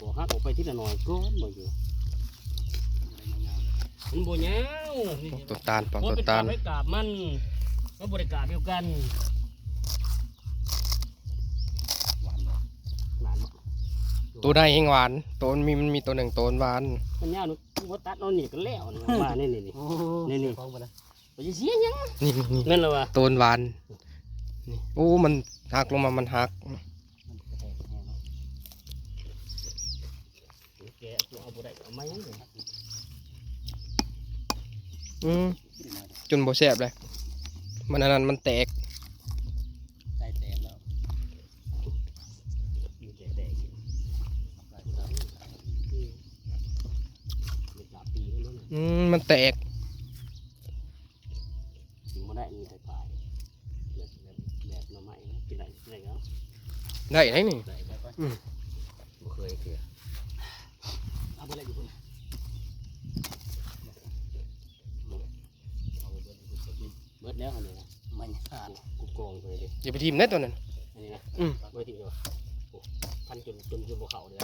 บอกฮักออกไปที่ละหน่อยก้อนบ่อยู่มันบ่ยาวนี่ตัวตาลปอกโอ้ยตัวเป็นตากาลบให้กาบมันมันบริกาบเดียวกันหวานบ่หวานบ่ตัวได้แห้งหวานตัวมันมีมันมีตัวหนึ่งตัวหวานมันยาวหนูบ่ตัดเอานี่ก็แล้วนี่มานี่นี่นี่นี่นี่ของมันนะบ่สิเสียหยังนี่นี่แม่นแล้วว่ะตัวหวานนี่โอ้มันหักลงมามันหัก มันแห้งแห้งเนาะ แกกูเอาบ่ได้เอามาหยังเลยอืมจนบ่แซ่บเลย มันอันนั้นมันแตก ใจแตกแล้วมีแต่แดงหลายครั้งอืมมีกาบปีให้มันอืมมันแตกกินบ่ได้มีแต่ปลายแบบแบบแบบหน่อไม้นะกินได้กินได้แล้วได้ไหนนี่ ได้ได้ปะอืม บ่เคยเถื่อเอาบ่ได้อยู่พุ่นเอาเบิด เบิดแล้วอันนี้นะมันขาดกูกองไปเลยดิอย่าไปทิมนะตัวนั้นอันนี้นะอืมไว้ที่เดียวโอ้พันจนจนจนบวเขาเลย